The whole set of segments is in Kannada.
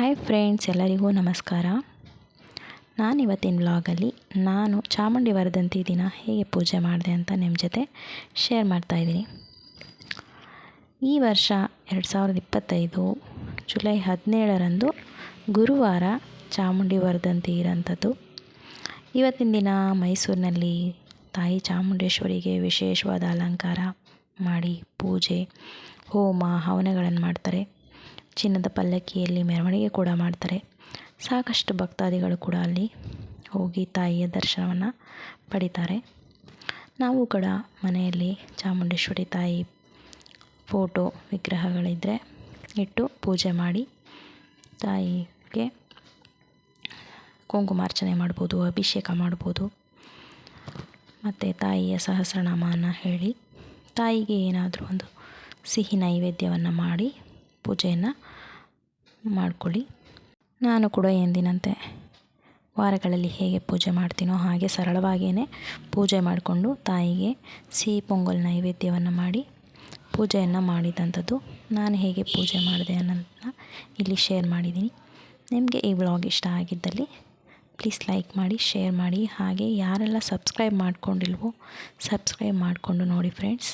ಹಾಯ್ ಫ್ರೆಂಡ್ಸ್ ಎಲ್ಲರಿಗೂ ನಮಸ್ಕಾರ. ನಾನು ಇವತ್ತಿನ ವ್ಲಾಗಲ್ಲಿ ನಾನು ಚಾಮುಂಡಿ ವರದಂತಿ ದಿನ ಹೇಗೆ ಪೂಜೆ ಮಾಡಿದೆ ಅಂತ ನಿಮ್ಮ ಜೊತೆ ಶೇರ್ ಮಾಡ್ತಾಯಿದ್ದೀನಿ ಈ ವರ್ಷ ಎರಡು ಸಾವಿರದ ಇಪ್ಪತ್ತೈದು ಜುಲೈ ಹದಿನೇಳರಂದು ಗುರುವಾರ ಚಾಮುಂಡಿ ವರದಂತಿ ಇರೋಂಥದ್ದು. ಇವತ್ತಿನ ದಿನ ಮೈಸೂರಿನಲ್ಲಿ ತಾಯಿ ಚಾಮುಂಡೇಶ್ವರಿಗೆ ವಿಶೇಷವಾದ ಅಲಂಕಾರ ಮಾಡಿ ಪೂಜೆ, ಹೋಮ, ಹವನಗಳನ್ನು ಮಾಡ್ತಾರೆ. ಚಿನ್ನದ ಪಲ್ಲಕ್ಕಿಯಲ್ಲಿ ಮೆರವಣಿಗೆ ಕೂಡ ಮಾಡ್ತಾರೆ. ಸಾಕಷ್ಟು ಭಕ್ತಾದಿಗಳು ಕೂಡ ಅಲ್ಲಿ ಹೋಗಿ ತಾಯಿಯ ದರ್ಶನವನ್ನು ಪಡಿತಾರೆ. ನಾವು ಕೂಡ ಮನೆಯಲ್ಲಿ ಚಾಮುಂಡೇಶ್ವರಿ ತಾಯಿ ಫೋಟೋ ವಿಗ್ರಹಗಳಿದ್ದರೆ ಇಟ್ಟು ಪೂಜೆ ಮಾಡಿ ತಾಯಿಗೆ ಕುಂಕುಮಾರ್ಚನೆ ಮಾಡ್ಬೋದು, ಅಭಿಷೇಕ ಮಾಡ್ಬೋದು. ಮತ್ತು ತಾಯಿಯ ಸಹಸ್ರನಾಮವನ್ನು ಹೇಳಿ ತಾಯಿಗೆ ಏನಾದರೂ ಒಂದು ಸಿಹಿ ನೈವೇದ್ಯವನ್ನು ಮಾಡಿ ಪೂಜೆಯನ್ನು ಮಾಡಿಕೊಳ್ಳಿ. ನಾನು ಕೂಡ ಎಂದಿನಂತೆ ವಾರಗಳಲ್ಲಿ ಹೇಗೆ ಪೂಜೆ ಮಾಡ್ತೀನೋ ಹಾಗೆ ಸರಳವಾಗಿಯೇ ಪೂಜೆ ಮಾಡಿಕೊಂಡು ತಾಯಿಗೆ ಸಿಹಿ ಪೊಂಗಲ್ ನೈವೇದ್ಯವನ್ನು ಮಾಡಿ ಪೂಜೆಯನ್ನು ಮಾಡಿದಂಥದ್ದು. ನಾನು ಹೇಗೆ ಪೂಜೆ ಮಾಡಿದೆ ಅನ್ನೋದನ್ನ ಇಲ್ಲಿ ಶೇರ್ ಮಾಡಿದ್ದೀನಿ. ನಿಮಗೆ ಈ ವ್ಲಾಗ್ ಇಷ್ಟ ಆಗಿದ್ದಲ್ಲಿ ಪ್ಲೀಸ್ ಲೈಕ್ ಮಾಡಿ, ಶೇರ್ ಮಾಡಿ. ಹಾಗೆ ಯಾರೆಲ್ಲ ಸಬ್ಸ್ಕ್ರೈಬ್ ಮಾಡ್ಕೊಂಡಿಲ್ವೋ ಸಬ್ಸ್ಕ್ರೈಬ್ ಮಾಡಿಕೊಂಡು ನೋಡಿ ಫ್ರೆಂಡ್ಸ್.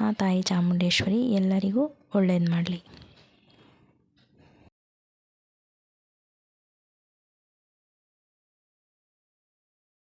ಆ ತಾಯಿ ಚಾಮುಂಡೇಶ್ವರಿ ಎಲ್ಲರಿಗೂ ಒಳ್ಳೇದು ಮಾಡಲಿ.